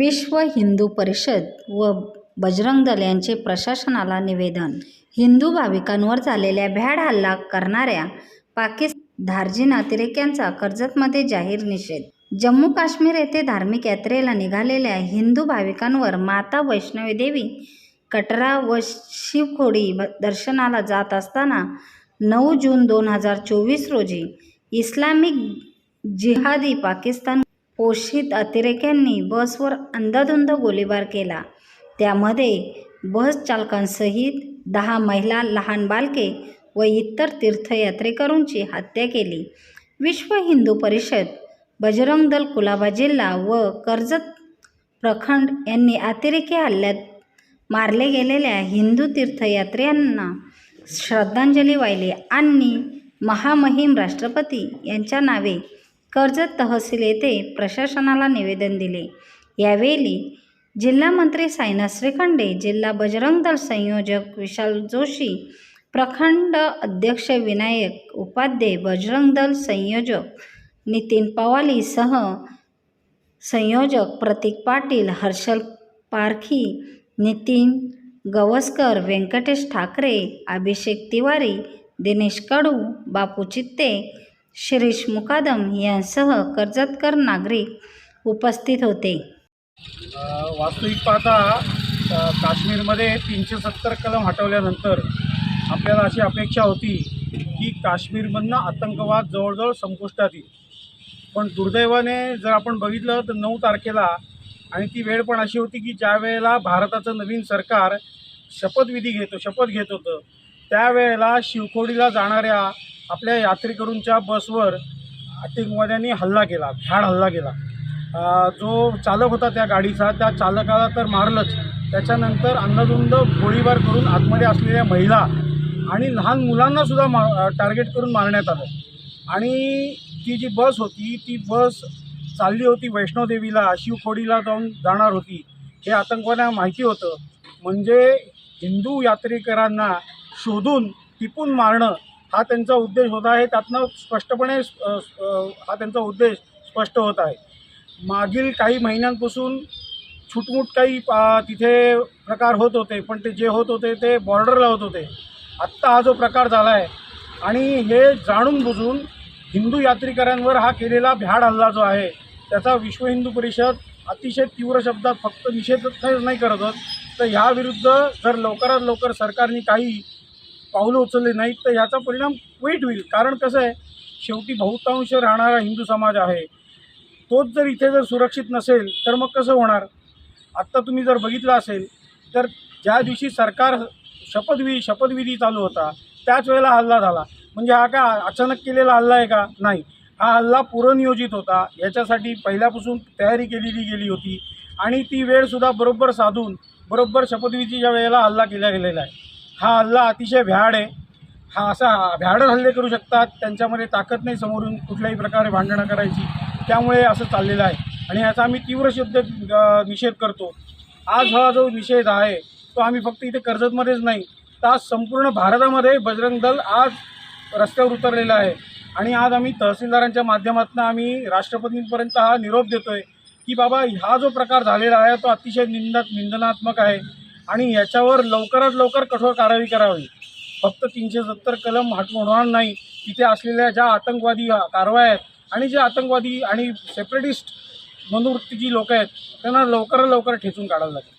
विश्व हिंदू परिषद व बजरंग दल यांचे प्रशासनाला निवेदन. हिंदू भाविकांवर झालेल्या भ्याड हल्ला करणाऱ्या पाकिस्तान धार्जिन अतिरेक्यांचा कर्जतमध्ये जाहीर निषेध. जम्मू काश्मीर येथे धार्मिक यात्रेला निघालेल्या हिंदू भाविकांवर माता वैष्णवी देवी कटरा व शिवखोडी दर्शनाला जात असताना नऊ जून दोन हजार चोवीस रोजी इस्लामिक जिहादी पाकिस्तान पोषित अतिरेक्यांनी बसवर अंदाधुंद गोळीबार केला. त्यामध्ये बस चालकांसहित दहा महिला लहान बालके व इतर तीर्थयात्रेकरूंची हत्या केली. विश्व हिंदू परिषद बजरंग दल कुलाबा जिल्हा व कर्जत प्रखंड यांनी अतिरेकी हल्ल्यात मारले गेलेल्या हिंदू तीर्थयात्र्यांना श्रद्धांजली वाहिली आणि महामहिम राष्ट्रपती यांच्या नावे कर्जत तहसील येथे प्रशासनाला निवेदन दिले. यावेळी जिल्हामंत्री सायनाथ श्रीखंडे जिल्हा बजरंग दल संयोजक विशाल जोशी प्रखंड अध्यक्ष विनायक उपाध्ये बजरंग दल संयोजक नितीन पवाली सह संयोजक प्रतीक पाटील हर्षल पारखी नितीन गवसकर व्यंकटेश ठाकरे अभिषेक तिवारी दिनेश कडू बापू चित्ते शिरीष मुकादम यांसह कर्जतकर नागरिक उपस्थित होते. वास्तविक पाहता काश्मीरमध्ये तीनशे सत्तर कलम हटवल्यानंतर आपल्याला अशी अपेक्षा होती की काश्मीरमधनं आतंकवाद जवळजवळ संपुष्टात येईल. पण दुर्दैवाने जर आपण बघितलं तर नऊ तारखेला आणि ती वेळ पण अशी होती की ज्या वेळेला भारताचं नवीन सरकार शपथविधी घेतो शपथ घेत होतं त्यावेळेला शिवखोडीला जाणाऱ्या आपल्या यात्रेकरूंच्या बसवर आतंकवाद्यांनी हल्ला केला भ्याड हल्ला केला. जो चालक होता त्या गाडीचा त्या चालकाला तर मारलंच. त्याच्यानंतर अंधाधुंद गोळीबार करून आतमध्ये असलेल्या महिला आणि लहान मुलांनासुद्धा मा टार्गेट करून मारण्यात आलं. आणि ती जी बस होती ती बस चालली होती वैष्णोदेवीला शिवखोडीला जाऊन जाणार होती. हे आतंकवाद्यांना माहिती होतं. म्हणजे हिंदू यात्रेकरांना शोधून टिपून मारणं हा त्यांचा उद्देश होता आहे त्यातनं स्पष्टपणे हा त्यांचा उद्देश स्पष्ट होत आहे. मागील काही महिन्यांपासून छुटमुट काही तिथे प्रकार होत होते पण ते जे होत होते ते बॉर्डरला होत होते. आत्ता हा जो प्रकार झाला आहे आणि हे जाणून बुजून हिंदू यात्रेकऱ्यांवर हा केलेला भ्याड हल्ला जो आहे त्याचा विश्व हिंदू परिषद अतिशय तीव्र शब्दात फक्त निषेधच नाही करत तर ह्याविरुद्ध जर लवकरात लवकर सरकारने काही पावलं उचलली नाहीत तर ह्याचा परिणाम वाईट होईल. कारण कसं आहे शेवटी बहुतांश राहणारा हिंदू समाज आहे. तोच जर इथे जर सुरक्षित नसेल तर मग कसं होणार? आत्ता तुम्ही जर बघितलं असेल तर ज्या दिवशी सरकार शपथविधी शपथविधी चालू होता त्याच वेळेला हल्ला झाला. म्हणजे हा का अचानक केलेला हल्ला आहे का? नाही. हा हल्ला पूर्वनियोजित होता. याच्यासाठी पहिल्यापासून तयारी केलेली गेली होती. आणि ती वेळसुद्धा बरोबर साधून बरोबर शपथविधीच्या वेळेला हल्ला केला गेलेला आहे. हा हल्ला अतिशय भ्याड आहे. हा असा भ्याडच हल्ले करू शकतात. त्यांच्यामध्ये ताकद नाही समोरून कुठल्याही प्रकारे भांडणं करायची. त्यामुळे असं चाललेलं आहे. आणि याचा आम्ही तीव्र शब्द निषेध करतो. आज हा जो निषेध आहे तो आम्ही फक्त इथे कर्जतमध्येच नाही तर आज संपूर्ण भारतामध्ये बजरंग दल आज रस्त्यावर उतरलेलं आहे. आणि आज आम्ही तहसीलदारांच्या माध्यमातून आम्ही राष्ट्रपतींपर्यंत हा निरोप देतो आहे की बाबा हा जो प्रकार झालेला आहे तो अतिशय निंद निंदनात्मक आहे. आणि याच्यावर लवकरात लवकर कठोर कारवाई करावी. फक्त तीनशे सत्तर कलम हटवून होणार नाही. तिथे असलेल्या ज्या आतंकवादी कारवाया आहेत आणि जे आतंकवादी आणि सेपरेटिस्ट मनोवृत्तीची लोक आहेत त्यांना लवकरात लवकर ठेचून काढावं लागेल.